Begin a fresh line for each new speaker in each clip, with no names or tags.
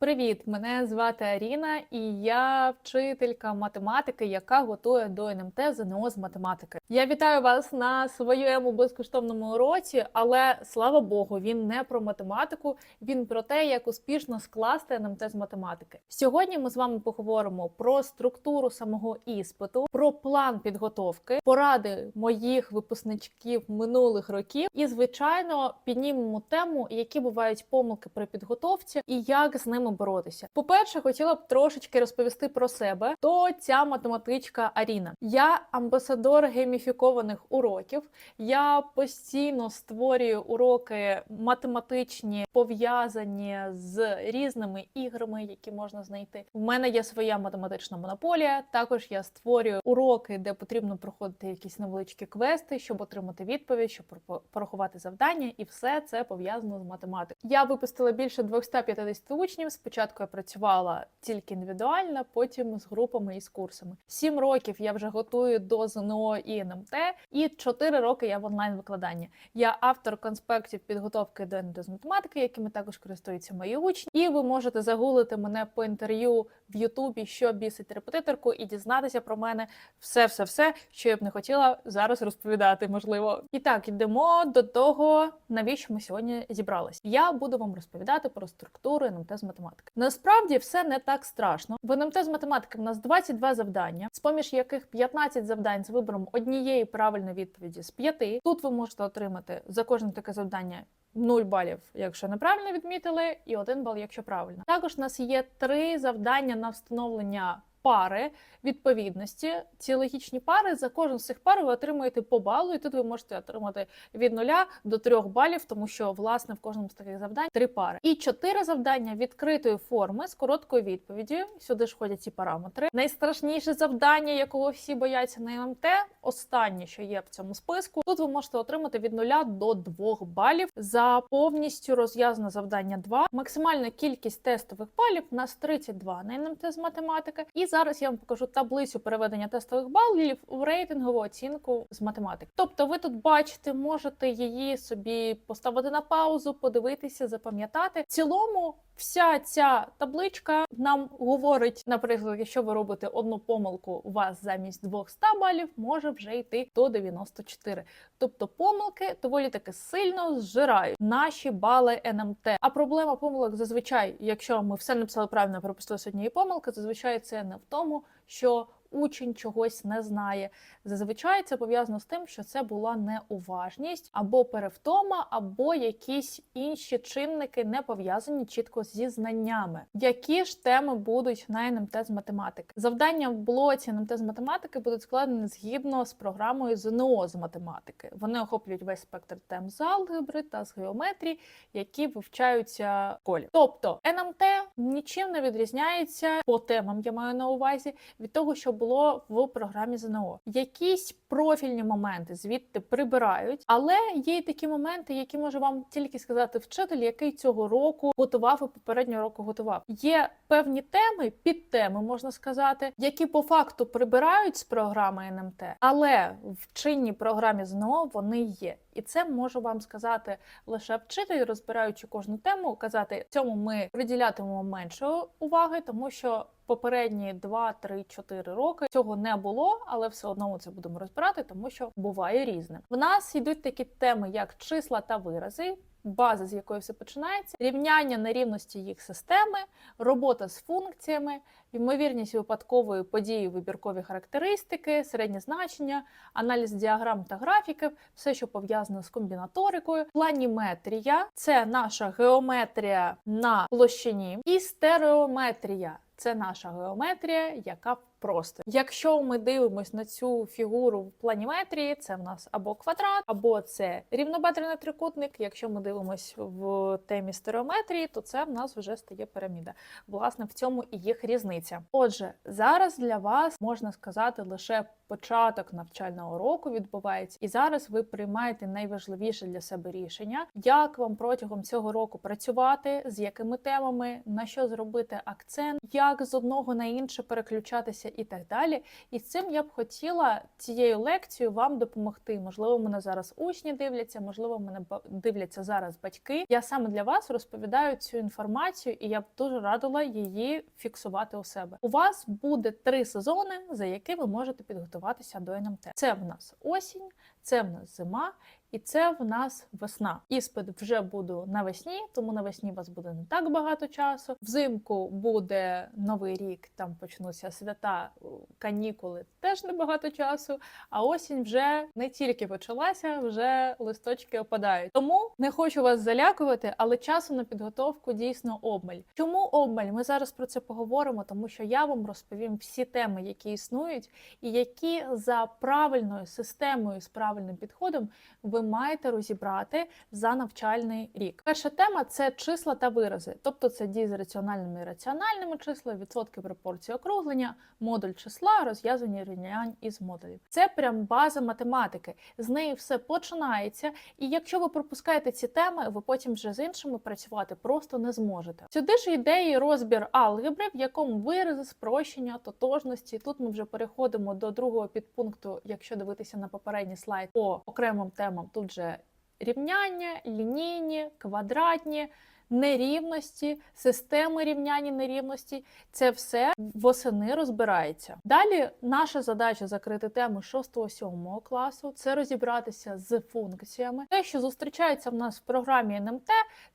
Привіт! Мене звати Аріна, і я вчителька математики, яка готує до НМТ ЗНО з математики. Я вітаю вас на своєму безкоштовному уроці, але слава Богу, він не про математику, він про те, як успішно скласти НМТ з математики. Сьогодні ми з вами поговоримо про структуру самого іспиту, про план підготовки, поради моїх випускничків минулих років, і звичайно піднімемо тему, які бувають помилки при підготовці і як з ними боротися. По-перше, хотіла б трошечки розповісти про себе. То ця математичка Аріна. Я амбасадор гейміфікованих уроків. Я постійно створюю уроки математичні, пов'язані з різними іграми, які можна знайти. У мене є своя математична монополія. Також я створюю уроки, де потрібно проходити якісь невеличкі квести, щоб отримати відповідь, щоб порахувати завдання, і все це пов'язано з математикою. Я випустила більше 250 учнів. Спочатку я працювала тільки індивідуально, потім з групами і з курсами. Сім років я вже готую до ЗНО і НМТ, і чотири роки я в онлайн викладанні. Я автор конспектів підготовки до НМТ з математики, якими також користуються мої учні. І ви можете загуглити мене по інтерв'ю в Ютубі, що бісить репетиторку, і дізнатися про мене все, все, все, що я б не хотіла зараз розповідати, можливо. І так, йдемо до того, навіщо ми сьогодні зібрались. Я буду вам розповідати про структуру НМТ з математики. Насправді все не так страшно. В НМТ з математики в нас 22 завдання, з поміж яких 15 завдань з вибором однієї правильної відповіді з 5. Тут ви можете отримати за кожне таке завдання 0 балів, якщо неправильно відмітили, і 1 бал, якщо правильно. Також у нас є три завдання на встановлення пари відповідності. Ці логічні пари за кожен з цих пар ви отримуєте по балу, і тут ви можете отримати від 0 до 3 балів, тому що власне в кожному з таких завдань три пари. І чотири завдання відкритої форми з короткою відповіддю. Сюди ж входять ці параметри. Найстрашніше завдання, якого всі бояться на ММТ, останнє, що є в цьому списку. Тут ви можете отримати від 0 до 2 балів за повністю розв'язане завдання 2. Максимальна кількість тестових балів у нас 32 на НМТ з математики. І зараз я вам покажу таблицю переведення тестових балів в рейтингову оцінку з математики. Тобто, ви тут бачите, можете її собі поставити на паузу, подивитися, запам'ятати. В цілому, вся ця табличка нам говорить, наприклад, якщо ви робите одну помилку, у вас замість 200 балів може вже йти до 94. Тобто помилки доволі таки сильно зжирають наші бали НМТ. А проблема помилок зазвичай, якщо ми все написали правильно, пропустили однієї помилки, зазвичай це не в тому, що учень чогось не знає. Зазвичай це пов'язано з тим, що це була неуважність або перевтома, або якісь інші чинники не пов'язані чітко зі знаннями. Які ж теми будуть на НМТ з математики? Завдання в блоці НМТ з математики будуть складені згідно з програмою ЗНО з математики. Вони охоплюють весь спектр тем з алгебри та з геометрії, які вивчаються в школі. Тобто НМТ нічим не відрізняється по темам, я маю на увазі, від того, що було в програмі ЗНО. Якісь профільні моменти звідти прибирають, але є й такі моменти, які може вам тільки сказати вчитель, який цього року готував і попереднього року готував. Є певні теми, підтеми можна сказати, які по факту прибирають з програми НМТ, але в чинній програмі ЗНО вони є. І це можу вам сказати лише вчитель, розбираючи кожну тему, казати цьому ми приділятимемо менше уваги, тому що попередні 2, 3, 4 роки цього не було, але все одно це будемо розбирати, тому що буває різне. В нас йдуть такі теми, як числа та вирази. База, з якої все починається, рівняння нерівності їх системи, робота з функціями, ймовірність випадкової події, вибіркові характеристики, середнє значення, аналіз діаграм та графіків, все, що пов'язано з комбінаторикою, планіметрія це наша геометрія на площині, і стереометрія це наша геометрія, яка в просторі. Якщо ми дивимося на цю фігуру в планіметрії, це в нас або квадрат, або це рівнобедрений трикутник. Якщо ми дивимося в темі стереометрії, то це в нас вже стає піраміда. Власне, в цьому і їх різниця. Отже, зараз для вас можна сказати лише початок навчального року відбувається, і зараз ви приймаєте найважливіше для себе рішення, як вам протягом цього року працювати, з якими темами, на що зробити акцент, як з одного на інше переключатися і так далі. І цим я б хотіла цією лекцією вам допомогти. Можливо, мене зараз учні дивляться, можливо, мене дивляться зараз батьки. Я саме для вас розповідаю цю інформацію, і я б дуже радила її фіксувати у себе. У вас буде три сезони, за які ви можете підготуватися до НМТ. Це в нас осінь, це в нас зима. І це в нас весна. Іспит вже буду навесні, тому навесні вас буде не так багато часу. Взимку буде новий рік, там почнуться свята, канікули, теж небагато часу. А осінь вже не тільки почалася, вже листочки опадають. Тому не хочу вас залякувати, але часу на підготовку дійсно обмаль. Чому обмаль? Ми зараз про це поговоримо, тому що я вам розповім всі теми, які існують, і які за правильною системою з правильним підходом ви маєте розібрати за навчальний рік. Перша тема це числа та вирази, тобто це дії з раціональними і раціональними числами, відсотки пропорції округлення, модуль числа, розв'язання рівнянь із модулів. Це прям база математики. З неї все починається. І якщо ви пропускаєте ці теми, ви потім вже з іншими працювати просто не зможете. Сюди ж йде і розбір алгебри, в якому вирази, спрощення, тотожності. Тут ми вже переходимо до другого підпункту, якщо дивитися на попередній слайд по окремим темам. Тут же рівняння, лінійні, квадратні. Нерівності, системи рівняння нерівності це все восени розбирається. Далі наша задача закрити тему 6-7 класу це розібратися з функціями. Те, що зустрічається в нас в програмі НМТ,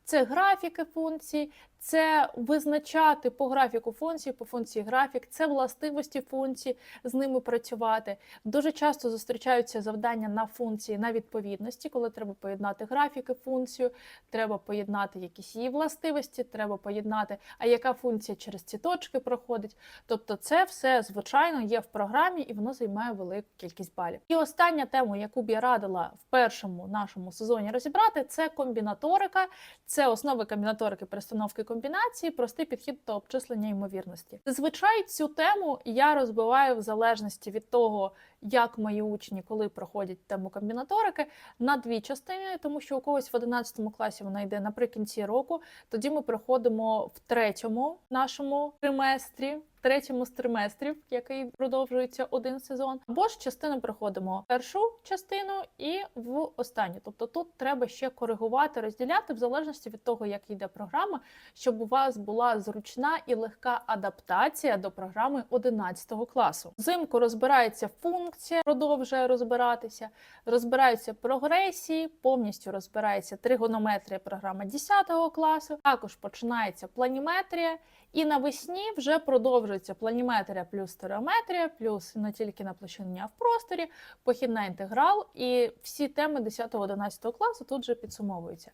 це графіки функцій, це визначати по графіку функції, по функції графік, це властивості функцій, з ними працювати. Дуже часто зустрічаються завдання на функції на відповідності, коли треба поєднати графіки функцію, треба поєднати якісь її властивості, треба поєднати, а яка функція через ці точки проходить. Тобто, це все звичайно є в програмі і воно займає велику кількість балів. І остання тема, яку б я радила в першому нашому сезоні розібрати, це комбінаторика, це основи комбінаторики перестановки комбінації, простий підхід до обчислення ймовірності. Зазвичай цю тему я розбиваю в залежності від того, як мої учні, коли проходять тему комбінаторики, на дві частини, тому що у когось в 11 класі вона йде наприкінці року. Тоді ми проходимо в третьому нашому триместрі. Третьому з триместрів, який продовжується один сезон, або ж частину проходимо першу частину і в останню. Тобто тут треба ще коригувати, розділяти в залежності від того, як йде програма, щоб у вас була зручна і легка адаптація до програми 11 класу. Взимку розбирається функція, продовжує розбиратися, розбираються прогресії, повністю розбирається тригонометрія, програма 10 класу. Також починається планіметрія, і навесні вже продовжується планіметрія плюс стереометрія, плюс не тільки на площині, а в просторі, похідна інтеграл, і всі теми 10-11 класу тут вже підсумовуються.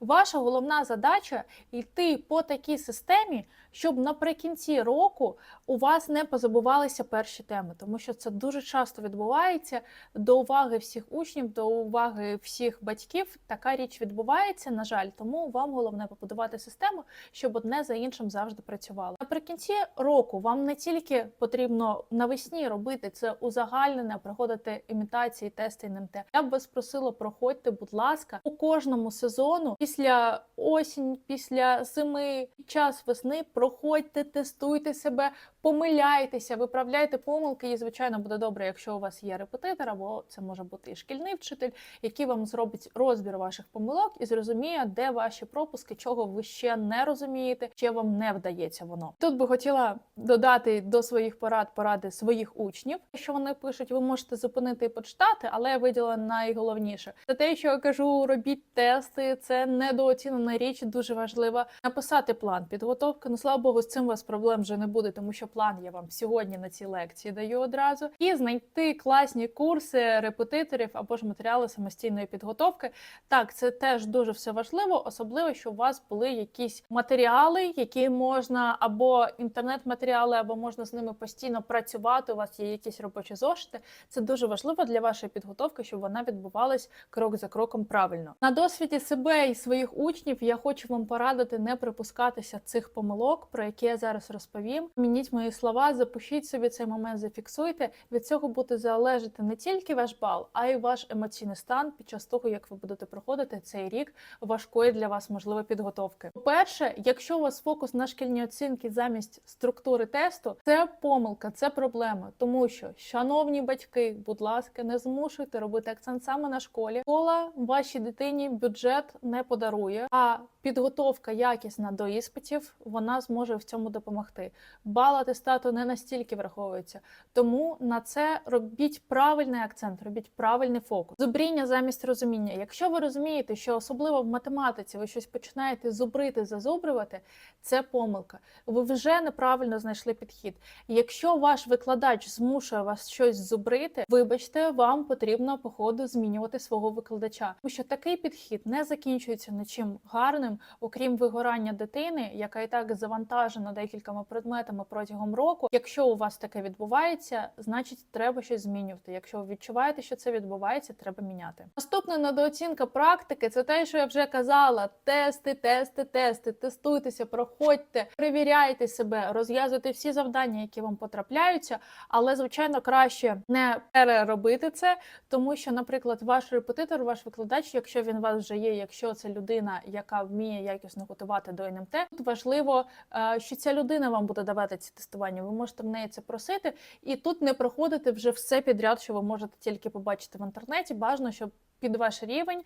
Ваша головна задача йти по такій системі, щоб наприкінці року у вас не позабувалися перші теми, тому що це дуже часто відбувається до уваги всіх учнів, до уваги всіх батьків. Така річ відбувається, на жаль, тому вам головне побудувати систему, щоб одне за іншим завжди працювало. Наприкінці року вам не тільки потрібно навесні робити це узагальнене, проходити імітації, тести НМТ. Я б вас просила, проходьте, будь ласка, у кожному сезону після осінь, після зими, під час весни проходьте, тестуйте себе, помиляйтеся, виправляйте помилки. І звичайно буде добре, якщо у вас є репетитор, або це може бути і шкільний вчитель, який вам зробить розбір ваших помилок і зрозуміє, де ваші пропуски, чого ви ще не розумієте, чи вам не вдається воно. Тут би хотіла додати до своїх порад поради своїх учнів. Що вони пишуть, ви можете зупинити і почитати, але я виділа найголовніше. Це те, що я кажу, робіть тести, це недооцінена річ, дуже важлива. Написати план підготовки. Ну слава Богу, з цим у вас проблем вже не буде, тому що план я вам сьогодні на цій лекції даю одразу. І знайти класні курси репетиторів або ж матеріали самостійної підготовки. Так, це теж дуже все важливо, особливо, що у вас були якісь матеріали, які можна або інтернет-матеріали, або можна з ними постійно працювати. У вас є якісь робочі зошити. Це дуже важливо для вашої підготовки, щоб вона відбувалась крок за кроком правильно. На досвіді себе і своїх учнів я хочу вам порадити не припускатися цих помилок, про які я зараз розповім. Мініть мої слова, запишіть собі цей момент, зафіксуйте. Від цього буде залежати не тільки ваш бал, а й ваш емоційний стан під час того, як ви будете проходити цей рік важкої для вас можливо підготовки. По-перше, якщо у вас фокус на шкільні оцінки замість структури тесту це помилка, це проблема. Тому що, шановні батьки, будь ласка, не змушуйте робити акцент саме на школі. Школа вашій дитині бюджет не подарує, а підготовка якісна до іспитів вона зможе в цьому допомогти. Бал атестату не настільки враховується, тому на це робіть правильний акцент, робіть правильний фокус. Зубріння замість розуміння. Якщо ви розумієте, що особливо в математиці ви щось починаєте зубрити, зазубрювати, це помилка. Ви вже неправильно знайшли підхід. Якщо ваш викладач змушує вас щось зубрити, вибачте, вам потрібно по ходу змінювати свого викладача, тому що такий підхід не закінчується нічим гарним, окрім вигорання дитини, яка і так завантажена декількома предметами протягом року. Якщо у вас таке відбувається, значить треба щось змінювати. Якщо ви відчуваєте, що це відбувається, треба міняти. Наступна недооцінка практики це те, що я вже казала: тести, тести, тести, тестуйтеся, проходьте, перевіряйте себе, розв'язуйте всі завдання, які вам потрапляються. Але звичайно краще не переробити це, тому що, наприклад, ваш репетитор, ваш викладач, якщо він у вас вже є, якщо це людина, яка вміє якісно готувати до НМТ, тут важливо, е, що ця людина вам буде давати ці тестування. Ви можете в неї це просити, і тут не проходити вже все підряд, що ви можете тільки побачити в інтернеті. Бажано, щоб під ваш рівень.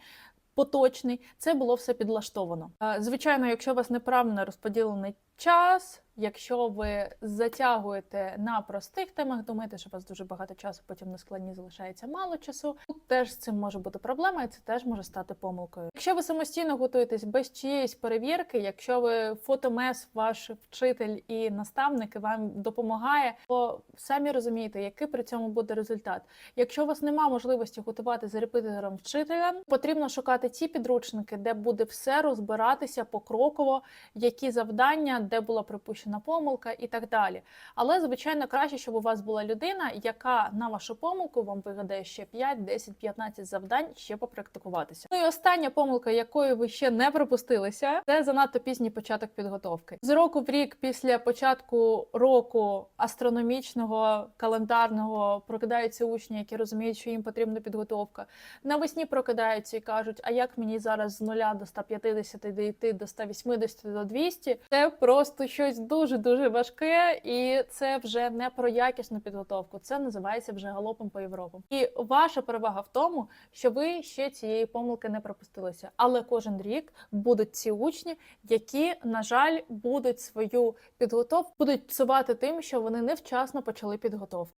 Поточний, це було все підлаштовано. Е, Звичайно, якщо у вас неправильно розподілений час, якщо ви затягуєте на простих темах, думаєте, що у вас дуже багато часу, потім на складні залишається мало часу. Тут теж з цим може бути проблема, і це теж може стати помилкою. Якщо ви самостійно готуєтесь без чиєїсь перевірки, якщо ви фотомес, ваш вчитель і наставник і вам допомагає, то самі розумієте, який при цьому буде результат. Якщо у вас немає можливості готувати за репетитором вчителя, потрібно шукати ті підручники, де буде все розбиратися покроково, які завдання, де була припущена помилка і так далі. Але звичайно краще, щоб у вас була людина, яка на вашу помилку вам вигадає ще 5, 10, 15 завдань ще попрактикуватися. Ну і остання помилка, якою ви ще не пропустилися, це занадто пізній початок підготовки. З року в рік після початку року астрономічного календарного прокидаються учні, які розуміють, що їм потрібна підготовка. Навесні прокидаються і кажуть, а як мені зараз з 0 до 150 дійти до 180 до 200? Це просто щось дуже дуже важке, і це вже не про якісну підготовку. Це називається вже галопом по Європам. І ваша перевага в тому, що ви ще цієї помилки не пропустилися. Але кожен рік будуть ці учні, які, на жаль, будуть свою підготовку будуть псувати тим, що вони невчасно почали підготовку.